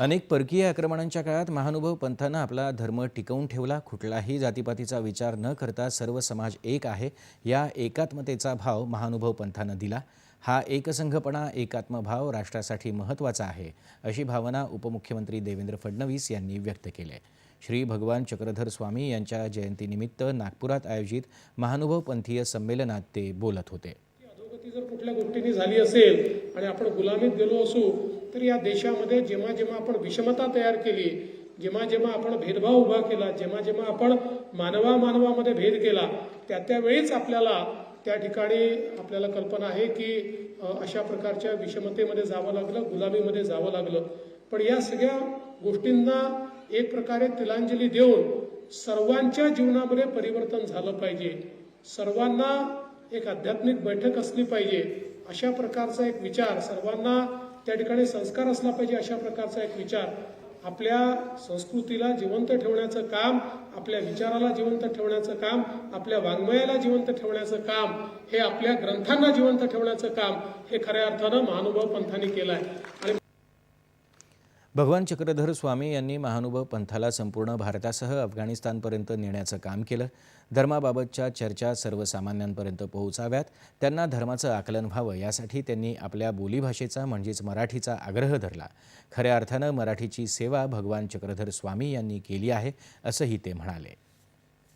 अनेक परकीय आक्रमणांच्या काळात महानुभाव पंथानं आपला धर्म टिकवून ठेवला. कुठलाही जातीपातीचा विचार न करता सर्व समाज एक आहे या एकात्मतेचा भाव महानुभाव पंथानं दिला. हा एकसंघपणा एकात्मभाव राष्ट्रासाठी महत्त्वाचा आहे अशी भावना उपमुख्यमंत्री देवेंद्र फडणवीस यांनी व्यक्त केली आहे. श्री भगवान चक्रधर स्वामी यांच्या जयंतीनिमित्त नागपुरात आयोजित महानुभाव पंथीय संमेलनात ते बोलत होते. अधोगती जर कुठल्या गोष्टींनी झाली असेल आणि आपण गुलामीत गेलो असू तर या देशामध्ये जेव्हा जेव्हा आपण विषमता तयार केली जेव्हा जेव्हा आपण भेदभाव उभा केला जेव्हा जेव्हा आपण मानवा मानवामध्ये भेद केला त्या त्यावेळीच आपल्याला त्या ठिकाणी आपल्याला कल्पना आहे की अशा प्रकारच्या विषमतेमध्ये जावं लागलं गुलामीमध्ये जावं लागलं. पण या सगळ्या गोष्टींना एक प्रकारे तिलांजली देऊन सर्वांच्या जीवनामध्ये परिवर्तन झालं पाहिजे. सर्वांना एक आध्यात्मिक बैठक असली पाहिजे. अशा प्रकारचा एक विचार सर्वांना त्या ठिकाणी संस्कार असला पाहिजे अशा प्रकारचा एक विचार. आपल्या संस्कृतीला जिवंत ठेवण्याचं काम आपल्या विचाराला जिवंत ठेवण्याचं काम आपल्या वाङ्मयाला जिवंत ठेवण्याचं काम हे आपल्या ग्रंथांना जिवंत ठेवण्याचं काम हे खऱ्या अर्थानं महानुभाव पंथांनी केलं आहे आणि भगवान चक्रधर स्वामी यांनी महानुभव पंथाला संपूर्ण भारतासह अफगाणिस्तानपर्यंत नेण्याचं काम केलं. धर्माबाबतच्या चर्चा सर्वसामान्यांपर्यंत पोहोचाव्यात. त्यांना धर्माचं आकलन व्हावं यासाठी त्यांनी आपल्या बोलीभाषेचा म्हणजेच मराठीचा आग्रह धरला. खऱ्या अर्थानं मराठीची सेवा भगवान चक्रधर स्वामी यांनी केली आहे असंही ते म्हणाले.